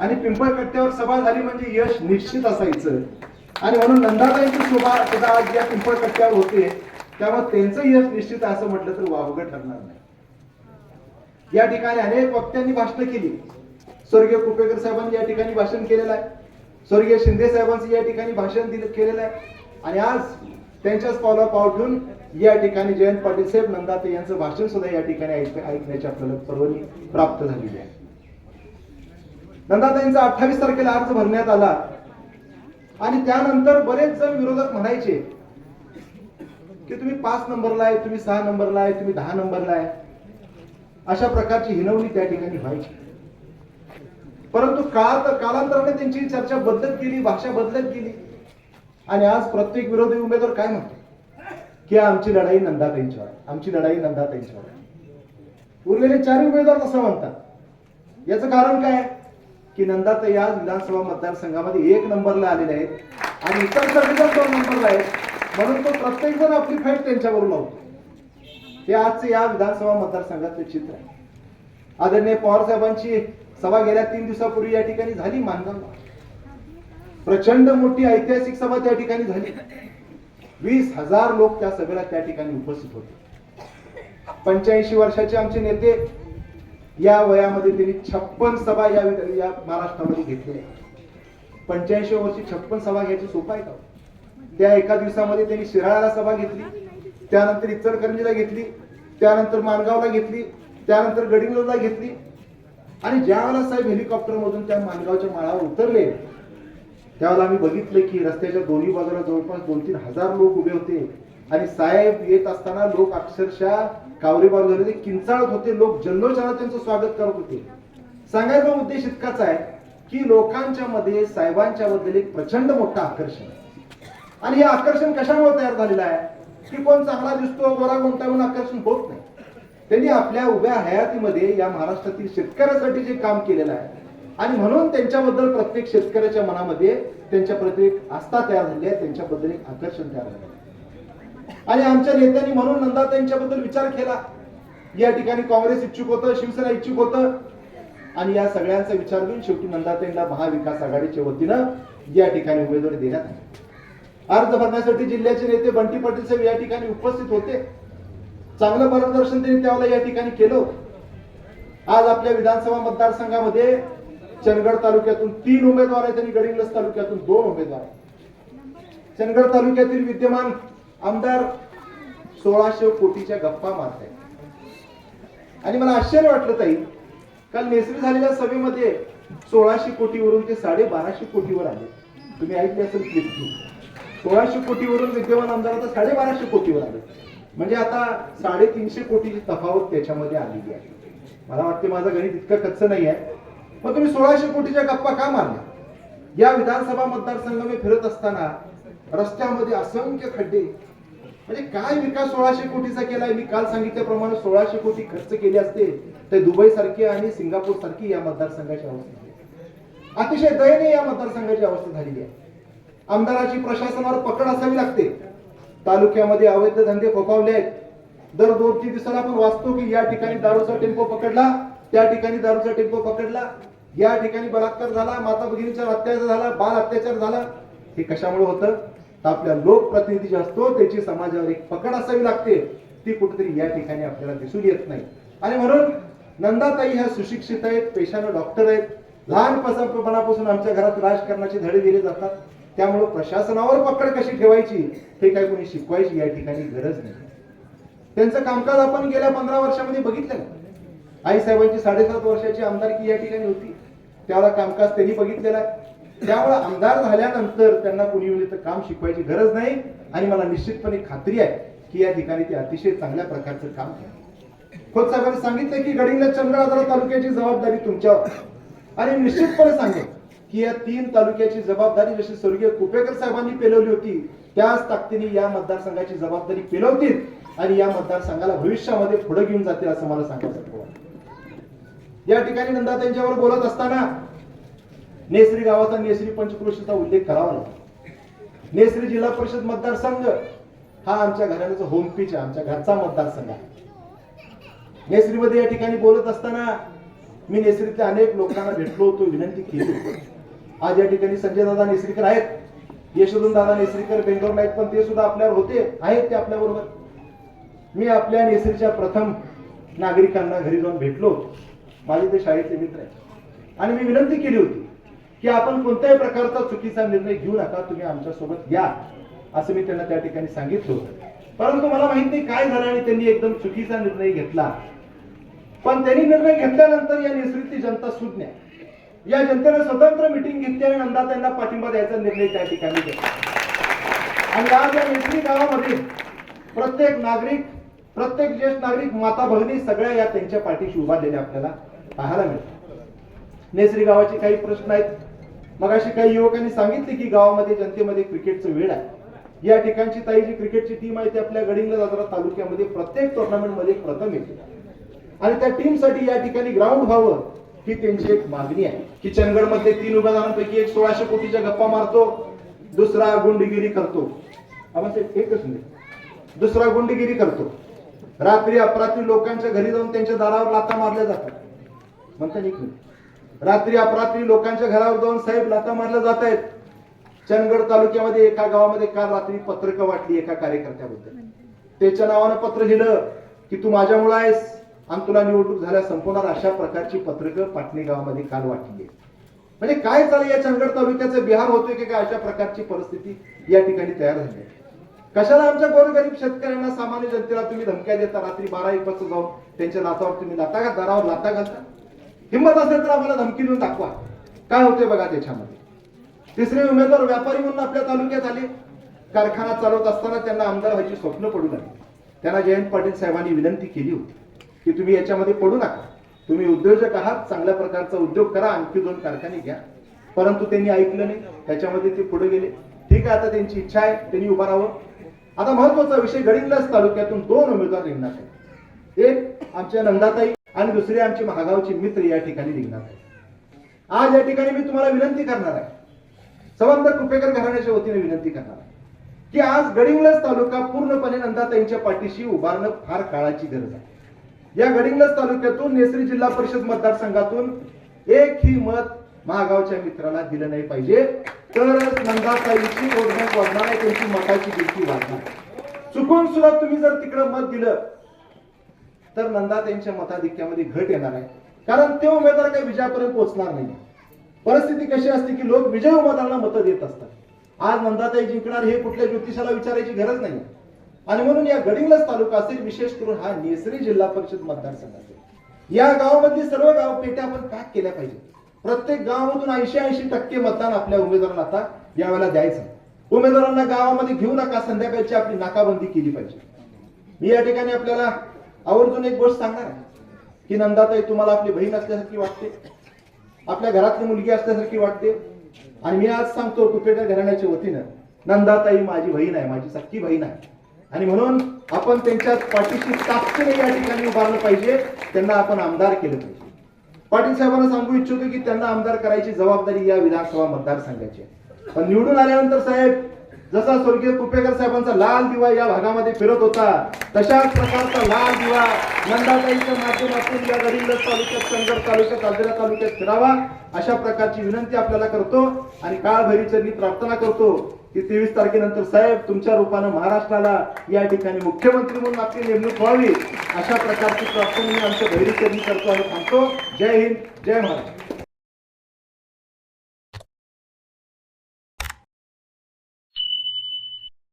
आणि पिंपळ कट्ट्यावर सभा झाली म्हणजे यश निश्चित असायचं. आणि म्हणून नंदाताईंची शोभा सुद्धा आज या पिंपळ कट्ट्यावर होते. त्यामुळे त्यांचं यश निश्चित असं म्हटलं तर वावगं ठरणार नाही. या ठिकाणी अनेक वक्त्यांनी भाषण केली. स्वर्गीय कुपेकर साहेबांनी या ठिकाणी भाषण केलेलं आहे. स्वर्गीय शिंदे साहेबांचं या ठिकाणी भाषण दिलं केलेलं आहे. आणि आज त्यांच्याच पावला पाव ठेवून या ठिकाणी जयंत पाटील साहेब नंदाते यांचं भाषण सुद्धा या ठिकाणी ऐकण्याची आपल्याला परवानी प्राप्त झालेली आहे. नंदाताईंचा अठ्ठावीस तारखेला अर्ज भरण्यात आला. आणि त्यानंतर बरेच जण विरोधक म्हणायचे की तुम्ही पाच नंबरला आहे तुम्ही सहा नंबरला आहे तुम्ही दहा नंबरला आहे. अशा प्रकारची हिनवणी त्या ठिकाणी व्हायची. परंतु काळ कालांतराने त्यांची चर्चा बदलत गेली भाषा बदलत गेली. आणि आज प्रत्येक विरोधी उमेदवार काय म्हणतो? की आमची लढाई नंदाताईंच्यावर आमची लढाई नंदाताईंच्यावर उरलेले चार उमेदवार असं म्हणतात. याचं कारण काय आहे? की नंदाताई या विधानसभा मतदारसंघामध्ये एक नंबरला आलेले आहेत आणि इतर सर्वजण दोन नंबरला आहेत. म्हणून तो प्रत्येक जण आपली फाईट त्यांच्यावर लावतो. हे आजचं या विधानसभा मतदारसंघाचं चित्र आहे. आदरणीय पवार साहेबांची सभा गेल्या तीन दिवसापूर्वी या ठिकाणी झाली मानगाव. प्रचंड मोठी ऐतिहासिक सभा त्या ठिकाणी झाली. वीस हजार लोक त्या सभेला त्या ठिकाणी उपस्थित होते. पंच्याऐंशी वर्षाचे आमचे नेते या वयामध्ये त्यांनी छप्पन सभा या या महाराष्ट्रामध्ये घेतल्या पंच्याऐंशी वर्षी छप्पन सभा घ्यायची सोपं आहे का? त्या एका दिवसामध्ये त्यांनी शिराळाला सभा घेतली त्यानंतर इचलकरंजीला घेतली त्यानंतर माणगावला घेतली त्यानंतर गडिंग्लजला घेतली. आणि ज्या वेळेला साहेब हेलिकॉप्टर मधून त्या माणगावच्या माळावर उतरले त्यावेळेला आम्ही बघितलं की रस्त्याच्या दोन्ही बाजूला जवळपास दोन तीन हजार लोक उभे होते. आणि साहेब येत असताना लोक अक्षरशः कावरे झाले किंचाळत होते. लोक जल्लोषाला त्यांचं स्वागत करत होते. सांगायचा उद्देश इतकाच आहे की लोकांच्या मध्ये साहेबांच्या बद्दल एक प्रचंड मोठं आकर्षण आहे. आणि हे आकर्षण कशामुळे तयार झालेलं आहे? की कोण चांगला दिसतो गोरा कोणता म्हणून आकर्षण होत नाही. त्यांनी आपल्या उभ्या हयातीमध्ये या महाराष्ट्रातील शेतकऱ्यासाठी जे काम केलेलं आहे. आणि म्हणून त्यांच्याबद्दल प्रत्येक शेतकऱ्याच्या मनामध्ये त्यांच्या प्रत्येक एक आस्था तयार झाली आहे त्यांच्याबद्दल एक आकर्षण तयार झालं आहे. आणि आमच्या नेत्यांनी म्हणून नंदा त्यांच्याबद्दल विचार केला. या ठिकाणी काँग्रेस इच्छुक होतं शिवसेना इच्छुक होतं. आणि या सगळ्यांचा विचार घेऊन शेवटी नंदाताईंना महाविकास आघाडीच्या वतीनं या ठिकाणी उमेदवारी देण्यात आली. अर्ज भरण्यासाठी जिल्ह्याचे नेते बंटी पाटील साहेब या ठिकाणी उपस्थित होते. चांगलं मार्गदर्शन त्यांनी त्यावेळेला या ठिकाणी केलं आज आपल्या विधानसभा मतदारसंघामध्ये चंदगड तालुक्यातून तीन उमेदवार आहेत आणि गडिंग्लज तालुक्यातून दोन उमेदवार चंदगड तालुक्यातील विद्यमान आमदार सोळाशे कोटीच्या गप्पा मारत आहेत आणि मला आश्चर्य वाटलं ताई काल नेसरी झालेल्या सभेमध्ये सोळाशे कोटीवरून ते साडे बाराशे कोटीवर आले. तुम्ही ऐकले असेल क्लिप सोळाशे कोटीवरून विद्यमान आमदार आता साडे बाराशे कोटीवर आले. म्हणजे आता साडेतीनशे कोटीची तफावत त्याच्यामध्ये आलेली आहे. मला वाटते माझं गणित इतकं कच्च नाही आहे. मग तुम्ही सोळाशे कोटीच्या गप्पा का मारल्या? या विधानसभा मतदारसंघामध्ये फिरत असताना रस्त्यामध्ये असंख्य खड्डे म्हणजे काय विकास सोळाशे कोटीचा केलाय? मी काल सांगितल्याप्रमाणे सोळाशे कोटी खर्च केले असते तर दुबई सारखी आणि सिंगापूर सारखी या मतदारसंघाची अवस्था झाली. अतिशय दयनीय या मतदारसंघाची अवस्था झालेली आहे. आमदाराची प्रशासनावर पकड असावी लागते. तालुक्यामध्ये अवैध धंदे फोफावले आहेत. दर दोन तीन दिवसाला आपण वाचतो की या ठिकाणी दारूचा टेम्पो पकडला त्या ठिकाणी दारूचा टेम्पो पकडला या ठिकाणी बलात्कार झाला माता भगिनीचा अत्याचार झाला बाल अत्याचार झाला. हे कशामुळे होतं? तर आपल्या लोकप्रतिनिधी जे असतो त्याची समाजावर एक पकड असावी लागते. ती कुठेतरी या ठिकाणी आपल्याला दिसून येत नाही. आणि म्हणून नंदाताई ह्या सुशिक्षित आहेत पेशानं डॉक्टर आहेत. लहानपणापासून आमच्या घरात राजकारणाचे धडे दिले जातात. त्यामुळे प्रशासनावर पकड कशी ठेवायची हे काही कोणी शिकवायची या ठिकाणी गरज नाही. त्यांचं कामकाज आपण गेल्या पंधरा वर्षामध्ये बघितलं. ना आई साहेबांची साडेसात वर्षाची आमदारकी या ठिकाणी होती. त्यावेळेला कामकाज त्यांनी बघितलेलं आहे. त्यामुळे आमदार झाल्यानंतर त्यांना कुणी येऊन काम शिकवायची गरज नाही. आणि मला निश्चितपणे खात्री आहे की या ठिकाणी ते अतिशय चांगल्या प्रकारचं काम केलं खोत साहेबांनी सांगितलं की गडिंगला चंद्रआधार तालुक्याची जबाबदारी तुमच्यावर. आणि निश्चितपणे सांगेल की या तीन तालुक्याची जबाबदारी जशी स्वर्गीय कुपेकर साहेबांनी पेलवली होती त्याच ताकदीने या मतदारसंघाची जबाबदारी पेलवतील आणि या मतदारसंघाला भविष्यामध्ये पुढे घेऊन जातील असं मला सांगायचं या ठिकाणी नंदा त्यांच्यावर बोलत असताना नेसरी गावाचा नेसरी पंचक्रोशीचा उल्लेख करावा लागतो. नेसरी जिल्हा परिषद मतदारसंघ हा आमच्या घराण्याचा होम पिच आहे आमच्या घरचा मतदारसंघ आहे. नेसरीमध्ये या ठिकाणी बोलत असताना मी नेसरीतल्या अनेक लोकांना भेटलो होतो विनंती केली आज या ठिकाणी संजय दादा नेसरीकर आहेत. यशोधन दादा नेसरीकर बेंगलोर आहेत पण ते सुद्धा आपल्यावर होते आहेत ते आपल्या बरोबर मी आपल्या नेसरीच्या प्रथम नागरिकांना घरी जाऊन भेटलो होतो. माझे ते शाळेतले मित्र आहेत. आणि मी विनंती केली होती की आपण कोणत्याही प्रकारचा चुकीचा निर्णय घेऊ नका तुम्ही आमच्यासोबत या असं मी त्यांना त्या ठिकाणी सांगितलं होतं. परंतु मला माहीत नाही काय झालं आणि त्यांनी एकदम चुकीचा निर्णय घेतला. पण त्यांनी निर्णय घेतल्यानंतर या नेसरीतली जनता सुज्ञ या जनतेने स्वतंत्र मिटिंग घेतली आणि नंदा त्यांना पाठिंबा द्यायचा निर्णय त्या ठिकाणी घेतला. आणि आज या नेसरी गावामध्ये प्रत्येक नागरिक प्रत्येक ज्येष्ठ नागरिक माता भगिनी सगळ्या या त्यांच्या पाठीशी उभारलेल्या आपल्याला पाहायला मिळतात. नेसरी गावाचे काही प्रश्न आहेत. मग अशी काही युवकांनी सांगितले की गावामध्ये जनतेमध्ये क्रिकेटचं वेळ आहे. या ठिकाणची ताई जी क्रिकेटची टीम आहे ती आपल्या गडिंगला दादरा तालुक्यामध्ये प्रत्येक टुर्नामेंटमध्ये प्रथम येते. आणि त्या टीमसाठी या ठिकाणी ग्राउंड व्हावं ही त्यांची एक मागणी आहे. की चंदगडमध्ये तीन उमेदवारांपैकी एक सोळाशे कोटीच्या गप्पा मारतो दुसरा गुंडगिरी करतो. एकच मिनिट. दुसरा गुंडगिरी करतो. रात्री अपरात्री लोकांच्या घरी जाऊन त्यांच्या दारावर लाता मारल्या जातात. म्हणता एक मिनिट. रात्री अपरात्री लोकांच्या घरावर जाऊन साहेब लाता मारल्या जात आहेत. चंदगड तालुक्यामध्ये एका गावामध्ये काल रात्री पत्रकं वाटली एका कार्यकर्त्याबद्दल. त्याच्या नावानं पत्र लिहिलं की तू माझ्यामुळे आहेस आणि तुला निवडणूक झाल्या संपवणार अशा प्रकारची पत्रकं पाटणी गावामध्ये काल वाटली म्हणजे काय चालू या चंदगड तालुक्याचं? बिहार होतोय की काय? अशा प्रकारची परिस्थिती या ठिकाणी तयार झाली कशाला आमच्या गोरगरीब शेतकऱ्यांना सामान्य जनतेला तुम्ही धमक्या देता? रात्री बारा एक वाजता जाऊन त्यांच्या लातावर तुम्ही लाता का दारावर लाता घालता? हिंमत असेल तर आम्हाला धमकी देऊन दाखवा. काय होते बघा त्याच्यामध्ये. तिसरे उमेदवार व्यापारी म्हणून आपल्या तालुक्यात आले. कारखाना चालवत असताना त्यांना आमदार व्हायची स्वप्न पडू लागली. त्यांना जयंत पाटील साहेबांनी विनंती केली होती की तुम्ही याच्यामध्ये पडू नका. तुम्ही उद्योजक आहात चांगल्या प्रकारचा उद्योग करा आणखी दोन कारखाने घ्या. परंतु त्यांनी ऐकलं नाही त्याच्यामध्ये ते पुढे गेले. ठीक आहे आता त्यांची इच्छा आहे त्यांनी उभा राहावं. आता महत्त्वाचा विषय गडिंग्लज तालुक्यातून दोन उमेदवार रिंगणार आहेत. एक आमच्या नंदाताई आणि दुसरे आमचे महागावचे मित्र या ठिकाणी निघणार आहेत. आज या ठिकाणी मी तुम्हाला विनंती करणार आहे. संबंध कुपेकर घराण्याच्या वतीने विनंती करणार आहे की आज गडिंग्लज तालुका पूर्णपणे नंदाताईंच्या पाठीशी उभारणं फार काळाची गरज आहे. या गडिंग्लज तालुक्यातून नेसरी जिल्हा परिषद मतदारसंघातून एक ही मत महागावच्या मित्राला दिलं नाही पाहिजे. तरच नंदाताईची ओढण्यात वाढणार आहे त्यांची मताची गिरती वाढणार चुकून सुद्धा तुम्ही जर तिकडं मत दिलं तर नंदा त्यांच्या मताधिक्यामध्ये घट येणार आहे. कारण ते उमेदवार काही विजयापर्यंत पोहोचणार नाही. परिस्थिती कशी असते की लोक विजय उमेदवारांना मतं देत असतात. आज नंदाताई जिंकणार हे कुठल्या ज्योतिषाला विचारायची गरज नाही. आणि म्हणून या गडिंग्लज तालुका असेल विशेष करून हा नेसरी जिल्हा परिषद मतदारसंघ असेल. या गावामधली सर्व गाव पेट्या आपण पॅक केल्या पाहिजे. प्रत्येक गावामधून ऐंशी ऐंशी टक्के मतदान आपल्या उमेदवारांना आता यावेळेला द्यायचं. उमेदवारांना गावामध्ये घेऊ नका संध्याकाळची आपली नाकाबंदी केली पाहिजे. मी या ठिकाणी आपल्याला आवर्जून एक गोष्ट सांगणार आहे. की नंदाताई तुम्हाला आपली बहीण असल्यासारखी वाटते. आपल्या घरातली मुलगी असल्यासारखी वाटते. आणि मी आज सांगतो कुपेकर घराण्याच्या वतीनं नंदाताई माझी बहीण आहे माझी सख्खी बहीण आहे. आणि म्हणून आपण त्यांच्या पाठीशी ताकदीने या ठिकाणी उभारलं पाहिजे. त्यांना आपण आमदार केलं पाहिजे. पाटील साहेबांना सांगू इच्छितो की त्यांना आमदार करायची जबाबदारी या विधानसभा मतदारसंघाची आहे. पण निवडून आल्यानंतर साहेब जसा स्वर्गीय कुपेकर साहेबांचा लाल दिवा या भागामध्ये फिरत होता तशाच प्रकारचा लाल दिवा नंदाताईच्या माध्यमातून या गडिंगज तालुक्यात चंदर तालुक्यात आजरा तालुक्यात फिरावा अशा प्रकारची विनंती आपल्याला करतो आणि काळभैरी चरणी प्रार्थना करतो की तेवीस तारखेनंतर साहेब तुमच्या रूपानं महाराष्ट्राला या ठिकाणी मुख्यमंत्री म्हणून आपली नेमणूक व्हावी अशा प्रकारची प्रार्थना मी आमच्या भैरीचरणी करतो आणि थांबतो. जय हिंद जय महाराष्ट्र.